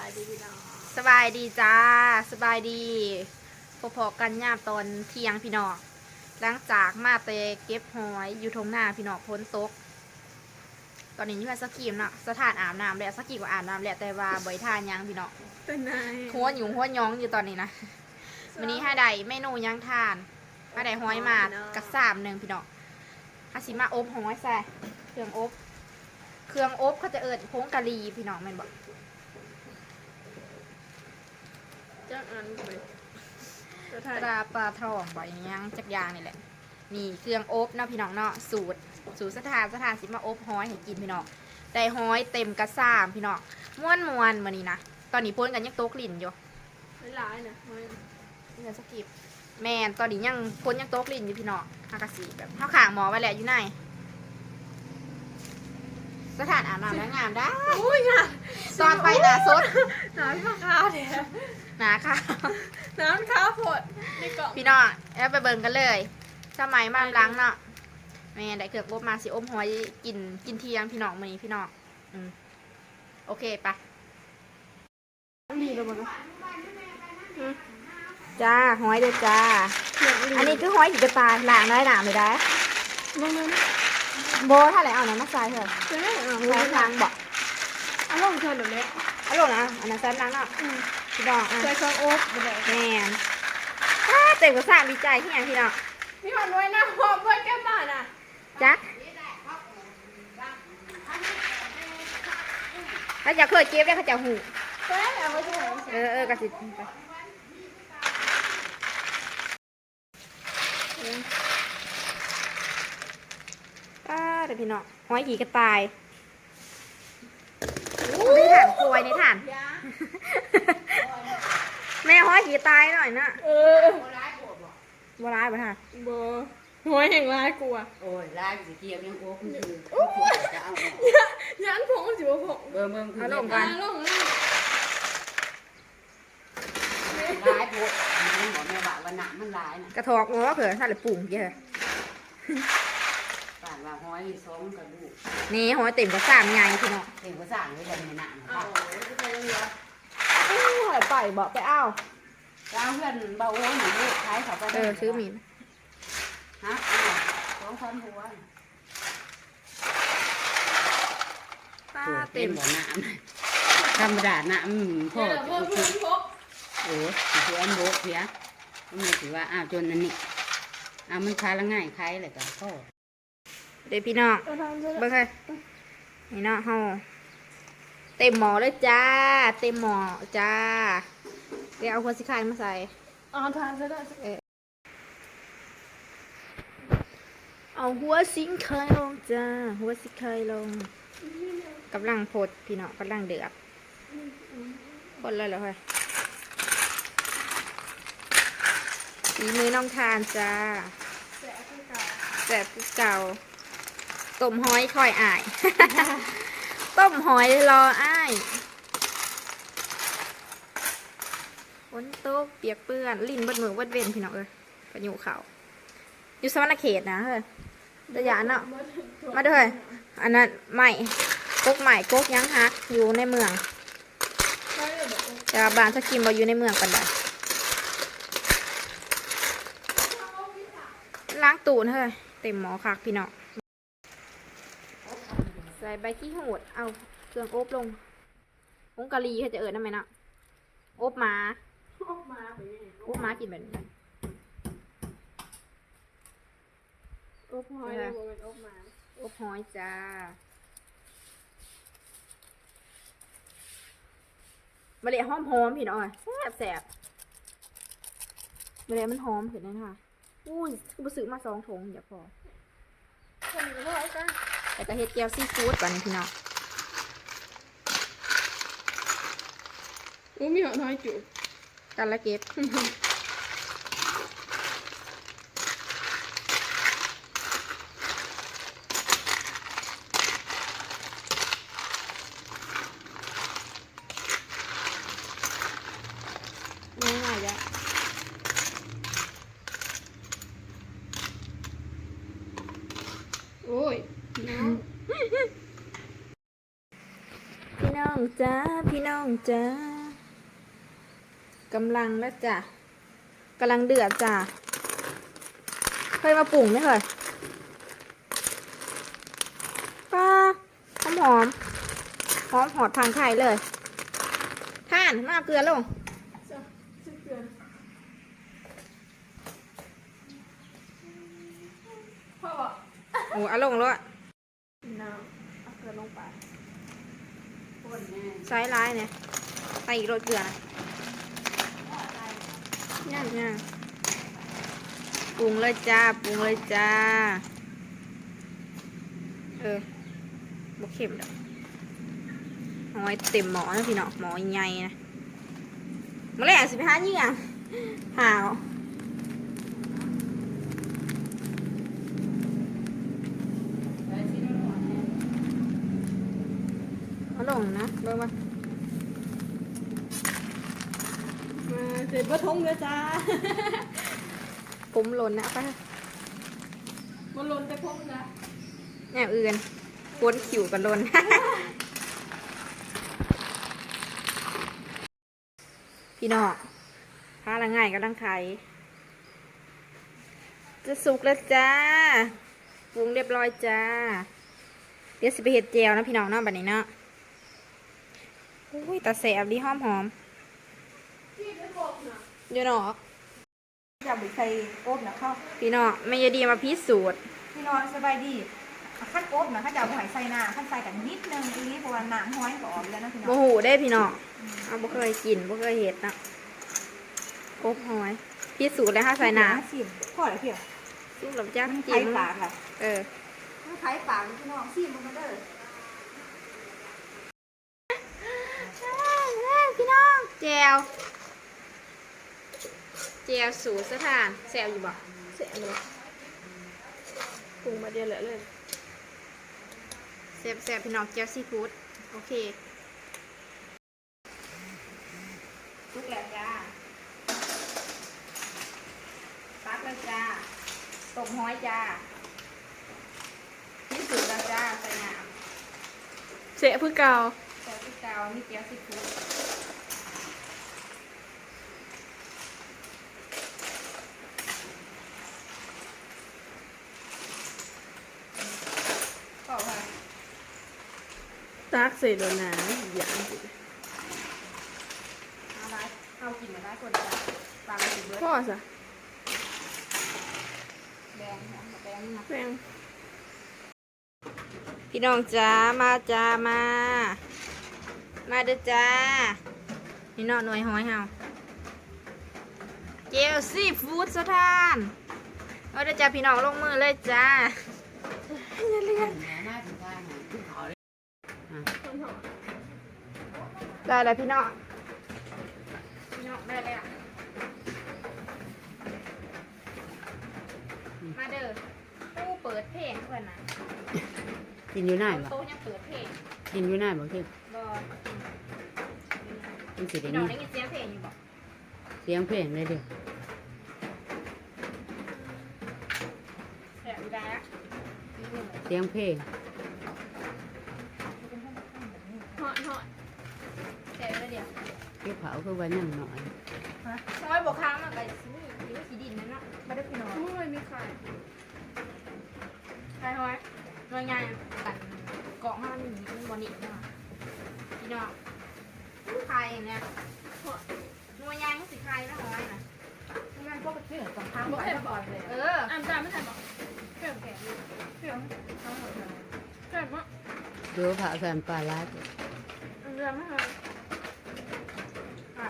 ายดีพี่น้องสบายดีจ้า สบายดีพอๆกันยามตอนเที่ยงพี่น้องหลังจากมาเตะเก็บหอยอยู่ทงหน้าพี่น้องพ้นตก ตอนนี้อยู่ที่สกีมเนาะสถานอาบน้ำแล้วสกีก็อาบน้ำแล้วแต่ว่าบ่อยทานหยังพี่น้องเป็นไงหัวหยุงหัวย้องอยู่ตอนนี้นะวันนี้ห้าใดเมนูหยังทานห้าใดหอยมากระสามหนึ่งพี่น้องห้าสิมาอบหอยใส่เครื่องอบ เครื่องอบเขาจะเอิดโค้งกะหรี่พี่น้องแม่นบอก จ้างอันไปจะปถ่ายลาปลาทองบ่อยยังจักอยางนี่แหละ นี่เครื่องอบเนาะพี่น้องเนาะสูตร สูตรสถานสถานสิมาอบหอยให้กินพี่น้องได้หอยเต็มกระซ่ามพี่น้องม้วนมวนๆมานี่นะตอนนี้พ้นกันยังโต๊ะกลิ่นอยู่ไม่ร้ายนะไม่เงินสกิปแมนตอนนี้ยังพ้นยังโต๊ะกลิ่นอยู่พี่น้องอากาศแบบเท่าขางหมอไว้แหละอยู่ไหนสถานอาบน้ำและงามได้อุ้ยน่ะตอนไปหนาสดน้ำข้าวขาวแท้ หนาค่ะ น้ำข้าวผดในกล่องพี่น้องแล้วไปเบิ่งกันเลย สมัยมามล้างเนาะแม่ได้เครื่องอบมาสิอมหอยกินกินเที่ยงพี่น้องมื้อนี้พี่น้องอืมโอเคไปดีแล้วมั้งจ้าหอยเด้อจ้าเขียนอันนี้คือหอยหิบปลาล้างได้หนาไม่ได้มึงเลยนะโบถ้าไหนเอาน้ำมาใส่เถอะจะได้เอาใส่ทางบอกเอาลงเชิญเดี๋ยวนี้เอาลงนะอันนั้นใส่ล้างเนาะ พี่น้องอะใส่ซองโอ๊บไปเลยแม่นอ้าเต็มกระซ่าดีใจที่ยังพี่น้องพี่หอนไว้นะหอบไว้แก้บ้านอะจักถ้าจะเคยเก็บได้เขาจะหูเฮ้ยเอาไว้ที่ไหนเออเออกระสิไปป้าเดี๋ยวพี่น้องหอยขี่กระต่าย ในฐานควยในฐานยาแม่หอยขี่กระต่ายหน่อยนะเออบัวร้ายป่ะท่าโบหัวแห่งร้ายกลัวโอ้ยลายสิเกียบยังโอ้คุณคือจะเอาออกยันผงสิบผงเบิ่งเบิ่งคือเอาลงอ่ากันลงแล้วลายโพดมันบอกแม่ว่าวันหนามันลายนะกระทอกหัวเผื่อถ้าเลยปรุงเยอะป่าน ว่าห้อยสองกระดูกนี่หอยเต็มกระสามไงพี่น้องเต็มภาษาเลยแบบนี้หนาเอาจะไปยังไงอู้หอยไปบอกไปเอาก้าวเพื่อนเบาโอ้ยหนูลูกขายเขาไปเออซื้อหมีนฮะสองพันหัวป้าเต็เต็มมบ่น้ำธรรมดาน้ำพ่อเดี๋ยวเพิ่มเพิ่มพกโอ้ถืออันโบกเพียมันถือว่าอ้าวจนอันนี้อ้าวมันคายละง่ายคายอะไรกันพ่อ เดี๋ยวพี่น้องเอาทำจะเบิ่งเลยนี่เนาะเฮาเต็มหมอเลยจ้า เต็มหมอจ้า เดี๋ยวเอาหัวสิคายมาใส่เอาทานจะได้เอาหัวสิงเคยลงจ้า หัวสิเคยลงกำลังพดพี่น้องกำลังเดือดพดเลยเหรอเฮ้ยฝีมือน้องทานจ้าแสบที่เก่าแซ่บคือเก่า ต้มหอยคอยอาย ต้มหอยรออ้ายฝนตกเปียกเปื้อน ลิ้นบดมือเบดเวนพี่น้องเอ้ยกระยูเขาอยู่สวรรณเขตนะเฮ้ยระยะเนาะมาด้อเฮ้ยอันนั้นใหม่กกใหม่กกยังฮักอยู่ในเมืองใช่เลยบอกแต่ว่าบ้านสกิมบออยู่ในเมืองกันได้ล้างตูนเฮ้ยเต็มหมอคักพี่น้อง ส่ใบขี้หูดเอาเครื่องอบลงองกะลีเขาจะเอิญได้ไหมเนาะอบหมาออกมาไปนี่อบหมากินแบบนี้อบหอยเลยบอกเป็นอบมาอบหอยจ้ามาเลยหอมหอมๆพี่น้องแซ่บแซ่บมาเลยมันหอมเห็นไหมคะอุ้ยกูซื้อมาสองถุงเดี๋ยวพอคนนี้ก็เอากัน แต่ก็เฮ็ดแก้วซีฟู้ดก่อนพี่น้องอู้มีหอยน้อยจุกันละเก็บ ง่ายง่ายๆจ้ะ โอ้ยน้อง พี่น้อง จ้าพี่น้องจ้ากำลังแล้วจ้ะกำลังเดือดจ้ะเคยมาปรุงไหมเคยป้าหอมหอมหอมหอดทางไทยเลยท่านมาเอาเกลือลงชื่อเกลือพ่อบอกโอ้เอาลงแล้วอะน้ำเอาเกลือลงไป คนแน่ไซส์ร้ายเนี่ยใสอีกรสเกลือนะย่างย่างปรุงเลยจ้าปรุงเลยจ้า เออบกเข็มดอกเอาไว้เต็มหมอนะพี่น้องหมอใหญ่นะมาแรกสิบห้ายี่อะหาวที่นู่นหมดเนี่ย เอาลงนะเบิ่งมามาเสร็จบะทงเลยจ้าผมหล่นนะไปมันหล่นแต่พงนะแนวอื่นปวนขิวกันหล่นพี่น้องผ้าละง่ายกำลังไขจะสุกแล้วจ้าปรุงเรียบร้อยจ้าเดี๋ยวสิไปเห็ดเจลนะพี่น้องเนาะบัดนี้เนาะ อุ้ยตาแสบดีหอมหอมที่ได้บอกนะๆอยู่เนาะอยากบุกใส่โอบนะเข้าพี่น้องไม่ยดีมาพิสูจน์พี่น้องสบายดีขั้นโอบนะขั้นจะเอาหอยใส่น้ำขั้นใส่กันนิดนึงอีนี้เพราะว่าน้ำห้อยก็ออกแล้วนะพี่น้โมองโหได้พี่น้องเอาบ่เคยกินบ่เคยเห็ดนะโอบหอยพิสูจน์แล้วค่ะใส่น้สิบพ่ออะไรเพี่ยวำซุปหลับจ้ามันจิ้ไข่มปากค่ะเออมันไข่ปากนะพี่น้องสิมันก็เด้อ พี่น้องแจ วแจวสูตรสถานแซวอยู่บ่เสร็จเลยปรุงมาเดียวเหลือเลยแซบแซบพี่น้องแจวซีฟู้ดโอเคทุกแล้วจ้าปักเลยจ้าต้มหอยจ้าพิสูจน์แล้วจ้าใส่น้เสร็จเพื่อเก่าำแซวที่เกามีแจวซีฟู้ดก็ว่า ตักเสร็จแล้วนะอย่างเอาไว้เอากินมาได้คนจ้าปลาไปถึงเบิร์ดพ่อสะแดงนะแดงนะแม่งพี่น้องจ้ามาจ้ามา มาเด้อจ้า นี่เนาะหน่วยหอยเฮาเจลซีฟู้ดสถานเอาเด้อจ้าพี่น้องลงมือเลยจ้าอย่าเรียนหน้าถึงบ้านหาที่เขาเลยต้นหอม ได้แล้วพี่น้องพี่น้องได้แล้วมาเด้อตู้เปิดเพลงเพื่อนนะกินอยู่หน้าบ่โต๊ะยังเปิดเพลงกินอยู่หน้าบ่คือบ่มันสิได้พี่น้องยินได้ยินเสียงเพลงอยู่บ่เสียงเพลงเลยเด้อแซ่บอยู่ได้อะเสียงเพลง หอดหอด แซ่บอยู่ได้เดียวเกี่ยวเขาคือว่ายังหน่อยซอยบกค้างมาไปสิมีหรือว่าสีดินนั่นเนาะไม่ได้พี่น้องโอ้ยมีไข่ใช่ห้อยหน่วยงานกันเกาะห้ามันมีบอนิเนาะพี่น้องใครเนี่ยหน่วยงานมันสิใครนะห้อยนะงานพวกเพื่อนสองทางไปก่อนเลยเอออ่านตามไม่ทันบอกเผ็ดแก่เผ็ดเผ็ดมากเดี๋ยวผ่าแฟนปลาลาดอ่านตามไม่ทัน อะ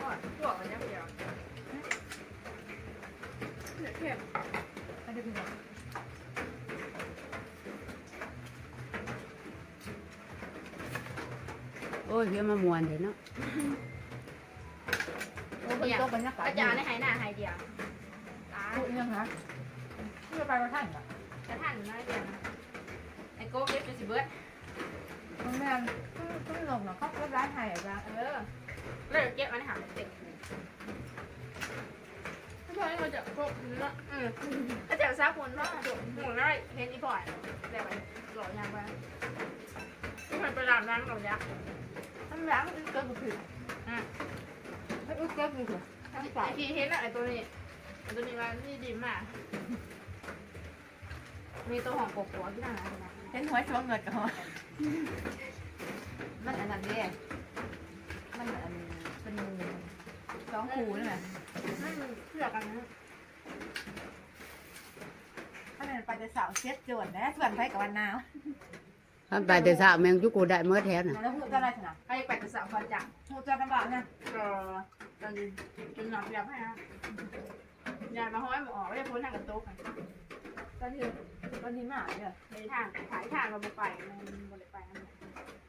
ก่อนพวกมันยังเดียว เผ็ดเผ็ด ไม่ได้พี่น้อง โอ้ยเพี่มามวนเถอะเนาะโอ้เป็นตัวบรรยากาศอาจารย์ในหายหน้าหายเดียวตาพูดยังฮะเพื่อไปประท่านอะจะท่านน้อยเดียวนะไอ้โก้เก็บจะสิเบิร์ดมันแม่งต้องลงเนาะเขาเริ่มร้านไทยอะจ้าเออเลิกเก็บมันหาเด็กไม่พอให้มาจากพวกนี้ละอืมอาจารย์ซาคนว่าหมุนอะไรเห็นอีพอยแต่ไปหล่อยางไปไม่ทันไปหลามน้ำหรอกยะเมันล้างอึกเกินกว่าผิวอะไม่อึ้งเก็บเลยเหรอไอ้ที่เห็นอะไอ้ตัวนี้ไอ้ตัวนี้ว่านี่ดีมาก มีตัวของกบหัวที่นั่งอะไรนะเห็นหัวช่วงเงินกับหัวมันอันนั้นเด้มันอันเป็นสองคูนี่แหละนั่นเพื่อกันนะถ้ามันไปจะสาวเช็ดโจนนะส่วนไปกับวันหนาว ทำไปแต่สาวแมงจุกูได้เมื่อแท้น่ะแล้วพูดจะอะไรถนัดไอ้แปดสามพันจังพูดจะกันบ้างนะก็ตอนนี้กินหนอนยาให้ฮะยามาห้อยหมอไม่ได้พ้นทางกับโต๊ะค่ะตอนนี้ตอนนี้มาเนี่ยในทางขายทางเราไปมันบริไปนั่น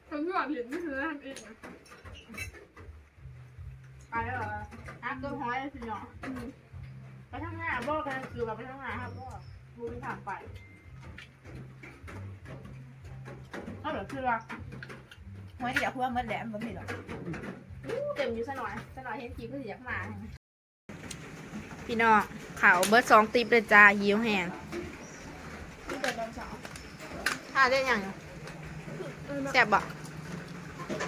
คนที่บอกเห็นนี่คือทำเองไปแล้วเหรออะก็ห้อยสิเนาะไปทางหน้าบอกกันคือแบบไปทางหน้าครับบอกรู้ที่ทางไป เอาเหรอคือว่าหัวที่อยากพูดว่าเมื่อแหลมบางทีหรอกเต็มอยู่ซะหน่อยซะหน่อยเห็นคลิปก็เสียมาพี่น้องข่าวเบิร์ดสองติปเลยจ้าหิวแห้งที่เกิดตอนเช้าถ้าได้ยังเออแซ่บบ่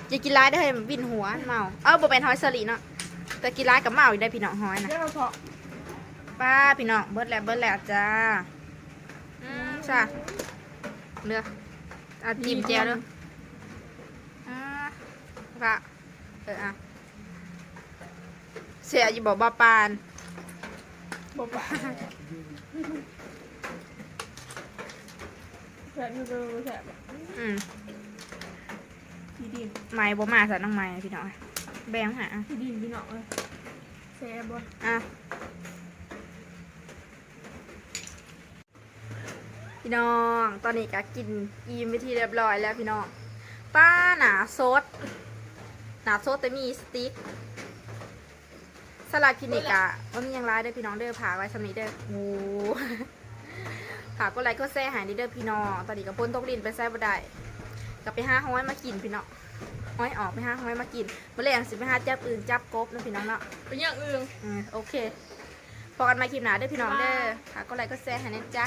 อย่ากินร้ายได้อเฮ้ยมันวินหัวเมาเออบ่เป็นหอยสลีเนาะแต่กินร้ายกับเมาอยู่ได้พี่น้องหอยนะเรียกว่าเพาะป้าพี่น้องเบิร์ดแล้วเบิร์ดแล้วจ้าอืมใช่เลือก อะจิ้มแจ่วเด้ออ่าค่ะเอออะเสียอยู่บ่บ่ปานบอกปะแสบอยู่เลยแสบอืมที่ดินไม้บ่มาซะน้องไม้พี่น้องแบ่งหาที่ดินพี่น้องเลยแสบบ่อะ พี่น้อง ตอนนี้ก็กินอิ่มไปที่เรียบร้อยแล้วพี่น้อง ป้าหนาซดหนาซดแต่มีสติ๊กสลัดคลินิกอะว่ามีหยังร้ายเด้อพี่น้องเด้อผากไว้สำนี้เด้อโอ้ผากก็ไลค์ก็แซ่หายนี่เด้อพี่น้อง ตอนนี้ก็พ้นตกลินไปแซ่บ่ได้กลับไปห้าห้อยมากินพี่น้องห้อยออกไปห้าห้อยมากินเมื่อแรงสิไปห้าจับอื่นจับกบนะพี่น้องเนาะเป็นอย่างอื่นอืมโอเคพอกันใหมาคลิปหนาเด้อพี่น้องเด้อค่ะก็ไลค์ก็แชร์ให้นะจ๊ะ